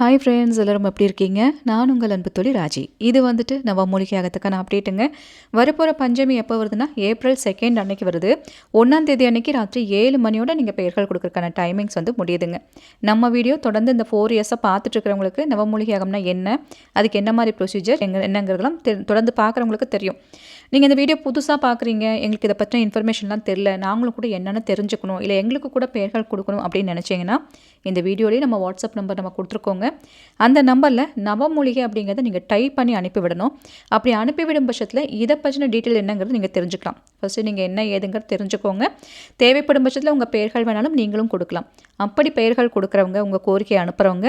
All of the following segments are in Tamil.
ஹாய் ஃப்ரெண்ட்ஸ் எல்லோரும் எப்படி இருக்கீங்க? நான் உங்கள் அன்பு தொழில் ராஜி. இது வந்துட்டு நம்ம மூலிகையாகத்துக்கான அப்டேட்டுங்க வரப்போகிற பஞ்சமி எப்போ வருதுன்னா ஏப்ரல் செகண்ட் அன்னைக்கு வருது. ஒன்றாம் தேதி அன்னைக்கு ராத்திரி ஏழு மணியோட நீங்கள் பெயர்கள் கொடுக்குறக்கான டைமிங்ஸ் வந்து முடியுதுங்க. நம்ம வீடியோ தொடர்ந்து இந்த ஃபோர் இயர்ஸாக பார்த்துட்டு இருக்கிறவங்களுக்கு நவமூலிகை என்ன அதுக்கு என்ன மாதிரி ப்ரொசீஜர் எங்க என்னங்கிறதெல்லாம் தெ- தொடர்ந்து பார்க்குறவங்களுக்கு தெரியும். நீங்கள் இந்த வீடியோ புதுசாக பார்க்குறீங்க எங்களுக்கு இதை பற்றின இன்ஃபர்மேஷன்லாம் தெரில நாங்களும் கூட என்னென்னு தெரிஞ்சுக்கணும் இல்லை எங்களுக்கு கூட பெயர்கள் கொடுக்கணும் அப்படின்னு நினச்சிங்கன்னா இந்த வீடியோலேயே நம்ம வாட்ஸ்அப் நம்பர் நம்ம கொடுத்துருக்கோங்க. அந்த நம்பரில் நவமூலிகை அப்படிங்கிறத நீங்கள் டைப் பண்ணி அனுப்பிவிடணும் அப்படி அனுப்பிவிடும் பட்சத்தில் இதை பற்றின டீட்டெயில் என்னங்கிறது நீங்கள் தெரிஞ்சுக்கலாம். ஃபஸ்ட்டு நீங்கள் என்ன ஏதுங்கிறது தெரிஞ்சுக்கோங்க. தேவைப்படும் பட்சத்தில் உங்கள் பெயர்கள் வேணாலும் நீங்களும் கொடுக்கலாம். அப்படி பெயர்கள் கொடுக்குறவங்க உங்கள் கோரிக்கையை அனுப்புகிறவங்க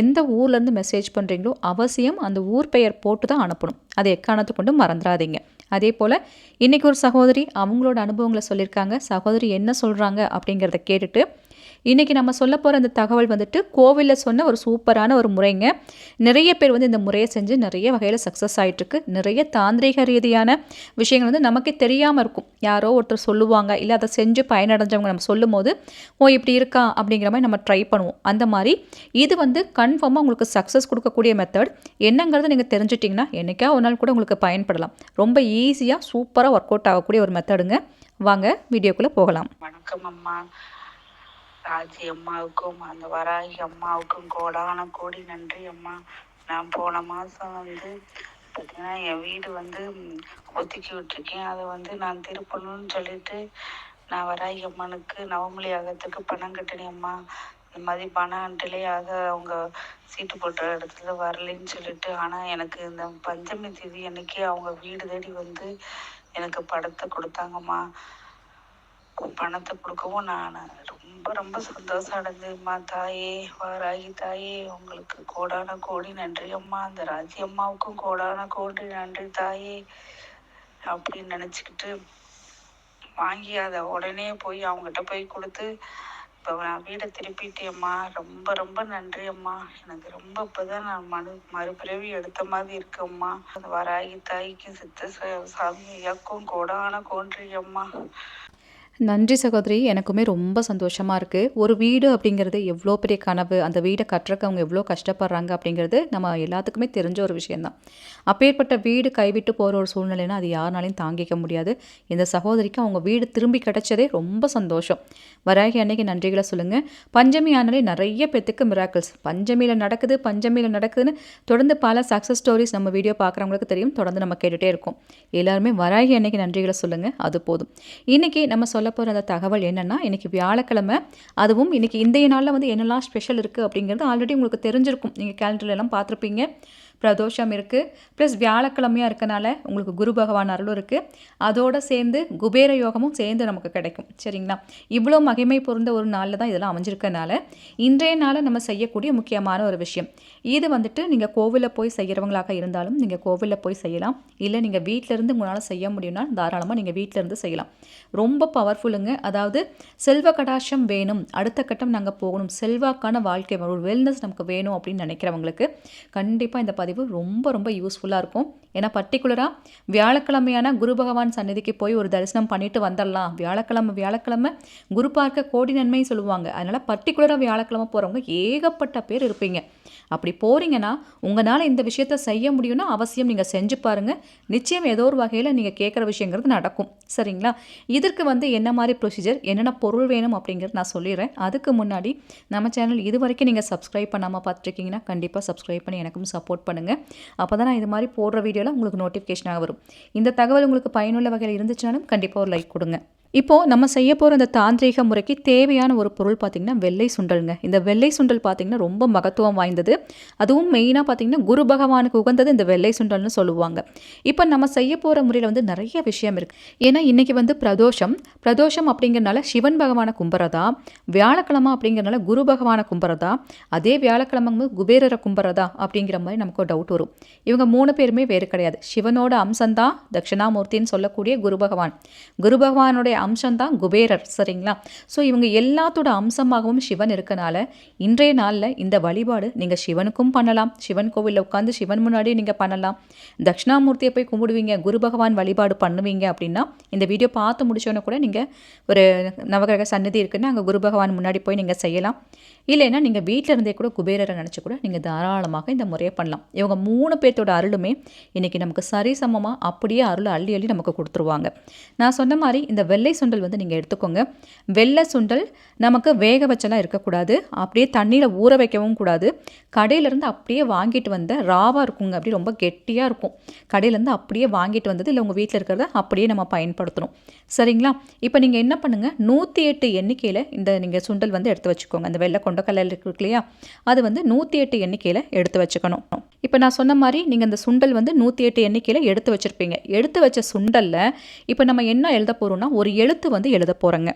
எந்த ஊர்லேருந்து மெசேஜ் பண்ணுறீங்களோ அவசியம் அந்த ஊர் பெயர் போட்டு தான் அனுப்பணும். அதை எக்காரணத்தை கொண்டு மறந்துடாதீங்க. அதே போல் இன்றைக்கி ஒரு சகோதரி அவங்களோட அனுபவங்களை சொல்லியிருக்காங்க. சகோதரி என்ன சொல்கிறாங்க அப்படிங்கிறத கேட்டுட்டு இன்றைக்கி நம்ம சொல்ல போகிற அந்த தகவல் வந்துட்டு கோவிலில் சொன்ன ஒரு சூப்பரான ஒரு முறைங்க. நிறைய பேர் வந்து இந்த முறையை செஞ்சு நிறைய வகையில் சக்ஸஸ் ஆகிட்டுருக்கு நிறைய தாந்திரிக ரீதியான விஷயங்கள் வந்து நமக்கே தெரியாமல் இருக்கும். யாரோ ஒருத்தர் சொல்லுவாங்க இல்லை அதை செஞ்சு பயனடைஞ்சவங்க நம்ம சொல்லும் போது ஓ இப்படி இருக்கா? அப்படிங்கிற மாதிரி நம்ம ட்ரை பண்ணுவோம். அந்த மாதிரி இது வந்து கன்ஃபார்மாக உங்களுக்கு சக்ஸஸ் கொடுக்கக்கூடிய மெத்தட் என்னங்கிறத நீங்கள் தெரிஞ்சிட்டிங்கன்னா என்னைக்கா ஒரு நாள் கூட உங்களுக்கு பயன்படலாம். ரொம்ப ஈஸியாக சூப்பராக ஒர்க் அவுட் ஆகக்கூடிய ஒரு மெத்தடுங்க வாங்க வீடியோக்குள்ளே போகலாம். வணக்கம் அம்மா. ராஜி அம்மாவுக்கும் அந்த வராகி அம்மாவுக்கும் கோடான கோடி நன்றி அம்மா. நான் போன மாதம் வந்து பார்த்தீங்கன்னா என் வீடு வந்து ம், ஒதுக்கி விட்டுருக்கேன். அதை வந்து நான் திருப்பணும்னு சொல்லிட்டு நான் வராகி அம்மனுக்கு நவமொழி ஆகத்துக்கு பணம் கட்டினேன் அம்மா. இந்த மாதிரி பணம் டிலே ஆக அவங்க சீட்டு போட்ட இடத்துல வரலைன்னு சொல்லிட்டு ஆனால் எனக்கு இந்த பஞ்சமி தேதி அன்னைக்கு அவங்க வீடு தேடி வந்து எனக்கு படத்தை கொடுத்தாங்கம்மா. பணத்தை கொடுக்கவும் நான் ரொம்ப ரொம்ப சந்தோஷம் அடைஞ்சேம்மா தாயே வாராகி தாயே உங்களுக்கு கோடான கோடி நன்றி அம்மா. அந்த ராஜி அம்மாவுக்கும் கோடான கோடி நன்றி தாயே அப்படின்னு நினச்சிக்கிட்டு வாங்கி அதை உடனே போய் அவங்ககிட்ட போய் கொடுத்து இப்போ நான் வீடை திருப்பிட்டேம்மா ரொம்ப ரொம்ப நன்றி அம்மா. எனக்கு ரொம்ப இப்போதான் நான் மனு மறுபிறவி எடுத்த மாதிரி இருக்கம்மா அந்த வராகி தாய்க்கும் சித்த சாமியாக்கும் சாமி கோடான கோன்றி அம்மா. நன்றி சகோதரி. எனக்குமே ரொம்ப சந்தோஷமாக இருக்குது ஒரு வீடு அப்படிங்கிறது எவ்வளோ பெரிய கனவு அந்த வீடை கட்டுறக்கு அவங்க எவ்வளோ கஷ்டப்படுறாங்க அப்படிங்கிறது நம்ம எல்லாத்துக்குமே தெரிஞ்ச ஒரு விஷயந்தான் அப்பேற்பட்ட வீடு கைவிட்டு போகிற ஒரு சூழ்நிலைனா அது யாருனாலையும் தாங்கிக்க முடியாது. இந்த சகோதரிக்கு அவங்க வீடு திரும்பி கிடச்சதே ரொம்ப சந்தோஷம். வராகி அன்னைக்கு நன்றிகளை சொல்லுங்கள் பஞ்சமி ஆனாலே நிறைய பேத்துக்கு மிராக்கிள்ஸ் பஞ்சமியில் நடக்குது பஞ்சமியில் நடக்குதுன்னு தொடர்ந்து பல சக்ஸஸ் ஸ்டோரிஸ் நம்ம வீடியோ பார்க்குறவங்களுக்கு தெரியும். தொடர்ந்து நம்ம கேட்டுகிட்டே இருக்கோம். எல்லாருமே வராகி அன்னைக்கு நன்றிகளை சொல்லுங்கள் அது போதும். இன்றைக்கி நம்ம சொல்ல போகிற அந்த தகவல் என்னென்னா இன்றைக்கி வியாழக்கிழமை அதுவும் இன்றைக்கி இந்தைய நாளில் வந்து என்னெல்லாம் ஸ்பெஷல் இருக்குது அப்படிங்கிறது ஆல்ரெடி உங்களுக்கு தெரிஞ்சிருக்கும். நீங்கள் கேலண்டர்லலாம் பார்த்துருப்பீங்க. பிரதோஷம் இருக்குது ப்ளஸ் வியாழக்கிழமையாக இருக்கனால உங்களுக்கு குரு பகவான் அருளும் இருக்குது அதோடு சேர்ந்து குபேர யோகமும் சேர்ந்து நமக்கு கிடைக்கும். சரிங்களா? இவ்வளோ மகிமை பொருந்த ஒரு நாளில் தான் இதெல்லாம் அமைஞ்சிருக்கனால இன்றைய நாளில் நம்ம செய்யக்கூடிய முக்கியமான ஒரு விஷயம். இது வந்துட்டு நீங்கள் கோவிலில் போய் செய்கிறவங்களாக இருந்தாலும் நீங்கள் கோவிலில் போய் செய்யலாம். இல்லை நீங்கள் வீட்டிலேருந்து உங்களால் செய்ய முடியும்னா தாராளமாக நீங்கள் வீட்டிலேருந்து செய்யலாம். ரொம்ப பவர்ஃபுல்லுங்க அதாவது செல்வ கடாட்சம் வேணும். அடுத்த கட்டம் நாங்கள் போகணும். செல்வாக்கான வாழ்க்கை ஒரு வெல்னஸ் நமக்கு வேணும் அப்படின்னு நினைக்கிறவங்களுக்கு கண்டிப்பாக இந்த பதிவு ரொம்ப ரொம்ப யூஸ்ஃபுல்லாக இருக்கும். ஏன்னா பர்டிகுலராக வியாழக்கிழமையான குரு பகவான் சந்நிதிக்கு போய் ஒரு தரிசனம் பண்ணிட்டு வந்துடலாம் வியாழக்கிழமை வியாழக்கிழமை குரு பார்க்க கோடி நன்மை சொல்லுவாங்க. அதனால் பர்டிகுலராக வியாழக்கிழமை போகிறவங்க ஏகப்பட்ட பேர் இருப்பீங்க. அப்படி போகிறீங்கன்னா உங்களால் இந்த விஷயத்த செய்ய முடியும்னா அவசியம் நீங்கள் செஞ்சு பாருங்கள் நிச்சயம் ஏதோ ஒரு வகையில் நீங்கள் கேட்குற விஷயங்கிறது நடக்கும். சரிங்களா? இதற்கு வந்து என்ன மாதிரி ப்ரொசீஜர் என்னென்ன பொருள் வேணும் அப்படிங்கிறது நான் சொல்லிடுறேன். அதுக்கு முன்னாடி நம்ம சேனல் இது வரைக்கும் நீங்கள் சப்ஸ்கிரைப் பண்ணாமல் பார்த்துருக்கீங்கன்னா கண்டிப்பாக சப்ஸ்கிரைப் பண்ணி எனக்கும் சப்போர்ட் பண்ணுங்கள் அப்போ தான் நான் இது மாதிரி போடுற வீடியோவில் உங்களுக்கு நோட்டிஃபிகேஷனாக வரும். இந்த தகவல் உங்களுக்கு பயனுள்ள வகையில் இருந்துச்சுனாலும் கண்டிப்பாக ஒரு லைக் கொடுங்க. இப்போது நம்ம செய்ய போகிற இந்த தாந்திரீக முறைக்கு தேவையான ஒரு பொருள் பார்த்திங்கன்னா வெள்ளை சுண்டலுங்க. இந்த வெள்ளை சுண்டல் பார்த்திங்கன்னா ரொம்ப மகத்துவம் வாய்ந்தது. அதுவும் மெயினாக பார்த்திங்கன்னா குரு பகவானுக்கு உகந்தது இந்த வெள்ளை சுண்டல்னு சொல்லுவாங்க. இப்போ நம்ம செய்ய போகிற முறையில் வந்து நிறைய விஷயம் இருக்குது ஏன்னா இன்றைக்கி வந்து பிரதோஷம். பிரதோஷம் அப்படிங்கிறனால சிவன் பகவானை கும்புறதா? வியாழக்கிழமை அப்படிங்கிறனால குரு பகவானை கும்புறதா? அதே வியாழக்கிழமை குபேரரை கும்புறதா? அப்படிங்கிற மாதிரி நமக்கு ஒரு டவுட் வரும். இவங்க மூணு பேருமே வேறு கிடையாது. சிவனோட அம்சந்தான் தட்சிணாமூர்த்தின்னு சொல்லக்கூடிய குரு பகவான். குரு பகவானுடைய அம்சம்தான் குபேரர் சரிங்களா? ஸோ இவங்க எல்லாத்தோட அம்சமாகவும் சிவன் இருக்கனால இன்றைய நாளில் இந்த வழிபாடு நீங்கள் சிவனுக்கும் பண்ணலாம். சிவன் கோவிலில் உட்காந்து சிவன் முன்னாடி நீங்கள் பண்ணலாம். தட்சிணாமூர்த்தியை போய் கும்பிடுவீங்க குரு பகவான் வழிபாடு பண்ணுவீங்க அப்படின்னா இந்த வீடியோ பார்த்து முடிச்சோன்னே கூட நீங்கள் ஒரு நவகிரக சன்னதி இருக்குன்னு அங்கே குரு பகவான் முன்னாடி போய் நீங்கள் செய்யலாம். இல்லைன்னா நீங்கள் வீட்டில் இருந்தே கூட குபேரரை நினச்சி கூட நீங்கள் தாராளமாக இந்த முறையை பண்ணலாம். இவங்க மூணு பேர்த்தோட அருளுமே இன்றைக்கி நமக்கு சரிசமமாக அப்படியே அருளை அள்ளி அள்ளி நமக்கு கொடுத்துருவாங்க. நான் சொன்ன மாதிரி இந்த வெள்ளை சுண்டல் வந்து நீங்கள் எடுத்துக்கோங்க. வெள்ளை சுண்டல் நமக்கு வேக வச்செல்லாம் இருக்கக்கூடாது. அப்படியே தண்ணியில் ஊற வைக்கவும் கூடாது. கடையிலேருந்து அப்படியே வாங்கிட்டு வந்த ராவாக இருக்குங்க. அப்படி ரொம்ப கெட்டியாக இருக்கும். கடையிலேருந்து அப்படியே வாங்கிட்டு வந்தது இல்லை உங்கள் வீட்டில் இருக்கிறத அப்படியே நம்ம பயன்படுத்தணும். சரிங்களா? இப்போ நீங்கள் என்ன பண்ணுங்கள் நூற்றி எட்டு எண்ணிக்கையில் இந்த நீங்கள் சுண்டல் வந்து எடுத்து வச்சுக்கோங்க. அந்த வெள்ளை கொண்டக்கல்லையில் இருக்கு இல்லையா? அது வந்து நூற்றி எட்டு எண்ணிக்கையில் எடுத்து வச்சுக்கணும். இப்போ நான் சொன்ன மாதிரி நீங்கள் அந்த சுண்டல் வந்து நூற்றி எட்டு எண்ணிக்கையில் எடுத்து வச்சுருப்பீங்க. எடுத்து வச்ச சுண்டலில் இப்போ நம்ம என்ன எழுத போகிறோம்னா ஒரு எழுத்து வந்து எழுத போகிறேங்க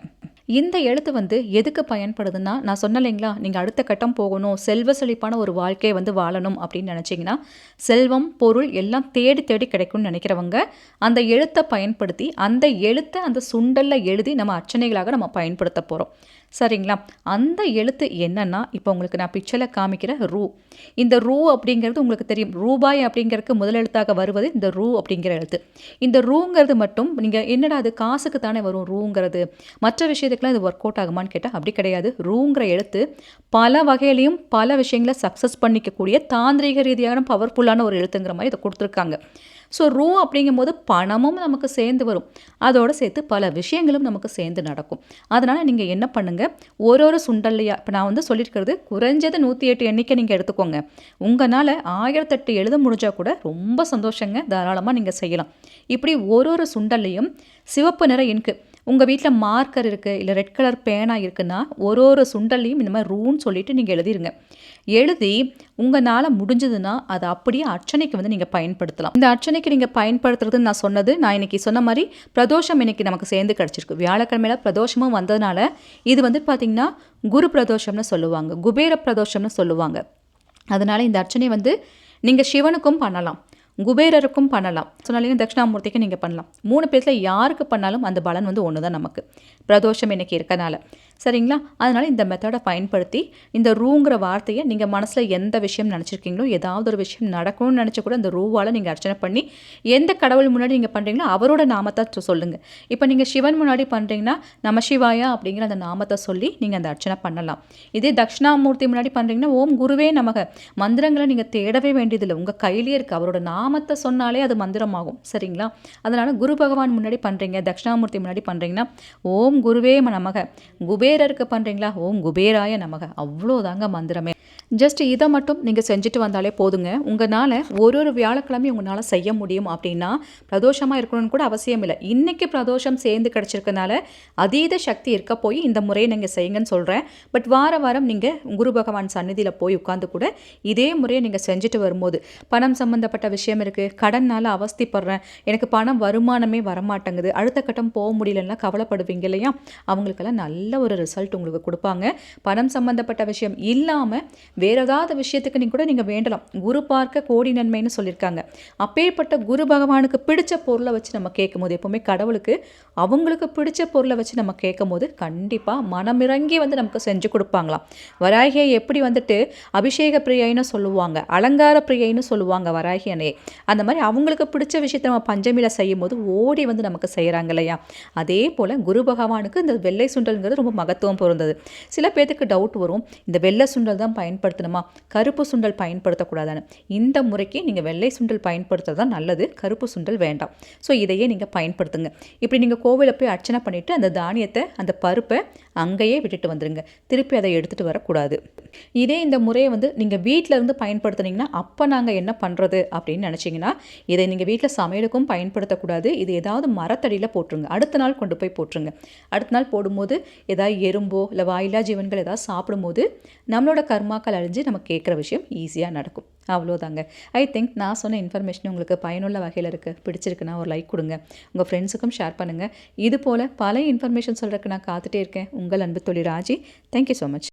இந்த எழுத்து வந்து எதுக்கு பயன்படுதுன்னா நான் சொன்னேன் இல்லைங்களா நீங்கள் அடுத்த கட்டம் போகணும் செல்வ செழிப்பான ஒரு வாழ்க்கையை வந்து வாழணும் அப்படின்னு நினச்சிங்கன்னா செல்வம் பொருள் எல்லாம் தேடி தேடி கிடைக்கும்னு நினைக்கிறவங்க அந்த எழுத்தை பயன்படுத்தி அந்த எழுத்தை அந்த சுண்டலில் எழுதி நம்ம அர்ச்சனைகளாக நம்ம பயன்படுத்த போகிறோம் சரிங்களா? அந்த எழுத்து என்னன்னா இப்போ உங்களுக்கு நான் பிக்சரில் காமிக்கிற ரூ. இந்த ரூ அப்படிங்கிறது உங்களுக்கு தெரியும். ரூபாய் அப்படிங்கிறதுக்கு முதல் எழுத்தாக வருவது இந்த ரூ அப்படிங்கிற எழுத்து. இந்த ரூங்கிறது மட்டும் நீங்கள் என்னடா அது காசுக்கு தானே வரும் ரூங்கிறது? மற்ற விஷயத்துக்குலாம் இது ஒர்க் அவுட் ஆகுமான்னு கேட்டால் அப்படி கிடையாது. ரூங்கிற எழுத்து பல வகையிலையும் பல விஷயங்களை சக்ஸஸ் பண்ணிக்கக்கூடிய தாந்திரிக ரீதியான பவர்ஃபுல்லான ஒரு எழுத்துங்கிற மாதிரி இதை கொடுத்துருக்காங்க. ஸோ ரூ அப்படிங்கும்போது பணமும் நமக்கு சேர்ந்து வரும். அதோடு சேர்த்து பல விஷயங்களும் நமக்கு சேர்ந்து நடக்கும். அதனால் நீங்கள் என்ன பண்ணுங்கள் ஒரு ஒரு சுண்டல்லையா இப்போ நான் வந்து சொல்லியிருக்கிறது குறைஞ்சது நூற்றி எட்டு எண்ணிக்கை நீங்கள் எடுத்துக்கோங்க. உங்களால் ஆயிரத்தெட்டு எழுத முடிஞ்சால் கூட ரொம்ப சந்தோஷங்க. தாராளமாக நீங்கள் செய்யலாம். இப்படி ஒரு ஒரு சுண்டல்லையும் சிவப்பு நிற இன்கு உங்கள் வீட்டில் மார்க்கர் இருக்குது இல்லை ரெட் கலர் பேனா இருக்குன்னா ஒரு ஒரு சுண்டல்லையும் இந்த மாதிரி ரூன்னு சொல்லிவிட்டு நீங்கள் எழுதிருங்க. எழுதி உங்களால் முடிஞ்சதுன்னா அதை அப்படியே அர்ச்சனைக்கு வந்து நீங்கள் பயன்படுத்தலாம். இந்த அர்ச்சனைக்கு நீங்கள் பயன்படுத்துறதுன்னு நான் சொன்னது நான் இன்னைக்கு சொன்ன மாதிரி பிரதோஷம் இன்னைக்கு நமக்கு சேர்ந்து கிடச்சிருக்கு. வியாழக்கிழமையில பிரதோஷமும் வந்ததுனால இது வந்து பார்த்திங்கன்னா குரு பிரதோஷம்னு சொல்லுவாங்க குபேர பிரதோஷம்னு சொல்லுவாங்க. அதனால் இந்த அர்ச்சனை வந்து நீங்கள் சிவனுக்கும் பண்ணலாம் குபேரருக்கும் பண்ணலாம். சொன்னாலும் தட்சிணாமூர்த்திக்கு நீங்கள் பண்ணலாம். மூணு பேர்த்தில் யாருக்கு பண்ணாலும் அந்த பலன் வந்து ஒன்று தான் நமக்கு. பிரதோஷம் இன்றைக்கி இருக்கனால. சரிங்களா? அதனால் இந்த மெத்தடை பயன்படுத்தி இந்த ரூங்கிற வார்த்தையை நீங்கள் மனசில் எந்த விஷயம் நினச்சிருக்கீங்களோ ஏதாவது ஒரு விஷயம் நடக்கணும்னு நினச்ச கூட அந்த ரூவால் நீங்கள் அர்ச்சனை பண்ணி எந்த கடவுள் முன்னாடி நீங்கள் பண்ணுறீங்களோ அவரோட நாமத்தை சொல்லுங்கள் இப்போ நீங்கள் சிவன் முன்னாடி பண்ணுறீங்கன்னா நம சிவாயா அப்படிங்கிற அந்த நாமத்தை சொல்லி நீங்கள் அந்த அர்ச்சனை பண்ணலாம். இதே தட்சிணாமூர்த்தி முன்னாடி பண்ணுறீங்கன்னா ஓம் குருவே நமக மந்திரங்களை நீங்கள் தேடவே வேண்டியதில்லை. உங்கள் கையிலே இருக்குது அவரோட நாமத்தை சொன்னாலே அது மந்திரமாகும். சரிங்களா? அதனால் குரு பகவான் முன்னாடி பண்ணுறீங்க தட்சிணாமூர்த்தி முன்னாடி பண்ணுறீங்கன்னா ஓம் குருவே நமக குபே குபேரருக்கு பண்ணுறீங்களா ஓம் குபேராய நமக. அவ்வளோதாங்க மந்திரமே. ஜஸ்ட் இதை மட்டும் நீங்கள் செஞ்சுட்டு வந்தாலே போதுங்க. உங்களால் ஒரு ஒரு வியாழக்கிழமையும் உங்களால் செய்ய முடியும் அப்படின்னா பிரதோஷமாக இருக்கணும்னு கூட அவசியம் இல்லை. இன்றைக்கி பிரதோஷம் சேர்ந்து கிடச்சிருக்கனால அதீத சக்தி இருக்க போய் இந்த முறையை நீங்கள் செய்யுங்கன்னு சொல்கிறேன் பட் வார வாரம் நீங்கள் குரு பகவான் சந்நிதியில் போய் உட்காந்து கூட இதே முறையை நீங்கள் செஞ்சுட்டு வரும்போது பணம் சம்மந்தப்பட்ட விஷயம் இருக்குது கடனால் அவஸ்திப்படுறேன் எனக்கு பணம் வருமானமே வரமாட்டேங்குது அடுத்த கட்டம் போக முடியலன்னா கவலைப்படுவீங்க இல்லையா? அவங்களுக்கெல்லாம் நல்ல ஒரு ரிசல்ட் உங்களுக்கு கொடுப்பாங்க. பணம் சம்மந்தப்பட்ட விஷயம் இல்லாமல் வேற ஏதாவது விஷயத்துக்கு நீ கூட நீங்கள் வேண்டலாம். குரு பார்க்க கோடி நன்மைன்னு சொல்லியிருக்காங்க அப்பேற்பட்ட குரு பகவானுக்கு பிடிச்ச பொருளை வச்சு நம்ம கேட்கும்போது எப்போவுமே கடவுளுக்கு அவங்களுக்கு பிடிச்ச பொருளை வச்சு நம்ம கேட்கும்போது கண்டிப்பாக மனமிறங்கி வந்து நமக்கு செஞ்சு கொடுப்பாங்களாம். வராகியை எப்படி வந்துட்டு அபிஷேக பிரியைன்னு சொல்லுவாங்க அலங்கார பிரியைன்னு சொல்லுவாங்க வராகி அந்த மாதிரி அவங்களுக்கு பிடிச்ச விஷயத்தை நம்ம பஞ்சமியில் செய்யும் போது ஓடி வந்து நமக்கு செய்கிறாங்க இல்லையா? அதே போல் குரு பகவானுக்கு இந்த வெள்ளை சுண்டல்ங்கிறது ரொம்ப மகத்துவம் பொருந்தது. சில பேர்த்துக்கு டவுட் வரும். இந்த வெள்ளை சுண்டல் தான் பயன்படுத்தணுமா? கருப்பு சுண்டல் பயன்படுத்தக்கூடாதானு இந்த முறைக்கு நீங்கள் வெள்ளை சுண்டல் பயன்படுத்துறது தான் நல்லது. கருப்பு சுண்டல் வேண்டாம். ஸோ இதையே நீங்கள் பயன்படுத்துங்க. இப்படி நீங்கள் கோவிலில் போய் அர்ச்சனை பண்ணிவிட்டு அந்த தானியத்தை அந்த பருப்பை அங்கேயே விட்டுட்டு வந்துடுங்க திருப்பி அதை எடுத்துகிட்டு வரக்கூடாது. இதே இந்த முறையை வந்து நீங்கள் வீட்டில் இருந்து பயன்படுத்துனீங்கன்னா அப்போ நாங்கள் என்ன பண்ணுறது அப்படின்னு நினச்சிங்கன்னா இதை நீங்கள் வீட்டில் சமையலுக்கும் பயன்படுத்தக்கூடாது. இது ஏதாவது மரத்தடியில் போட்டுருங்க. அடுத்த நாள் கொண்டு போய் போட்டுருங்க. அடுத்த நாள் போடும்போது ஏதாவது எறும்போ இல்லை வாயிலா ஜீவன்கள் ஏதாவது சாப்பிடும்போது நம்மளோட கர்மாக்கள் அழிஞ்சு நம்ம கேட்குற விஷயம் ஈஸியாக நடக்கும். அவ்வளோதாங்க. ஐ திங்க் நான் சொன்ன இன்ஃபர்மேஷன் உங்களுக்கு பயனுள்ள வகையில் இருக்குது பிடிச்சிருக்குன்னா ஒரு லைக் கொடுங்க. உங்கள் ஃப்ரெண்ட்ஸுக்கும் ஷேர் பண்ணுங்கள் இது போல் பல இன்ஃபர்மேஷன் சொல்கிறதுக்கு நான் காத்துட்டே இருக்கேன். உங்கள் அன்பு தொழில் ராஜி. Thank you so much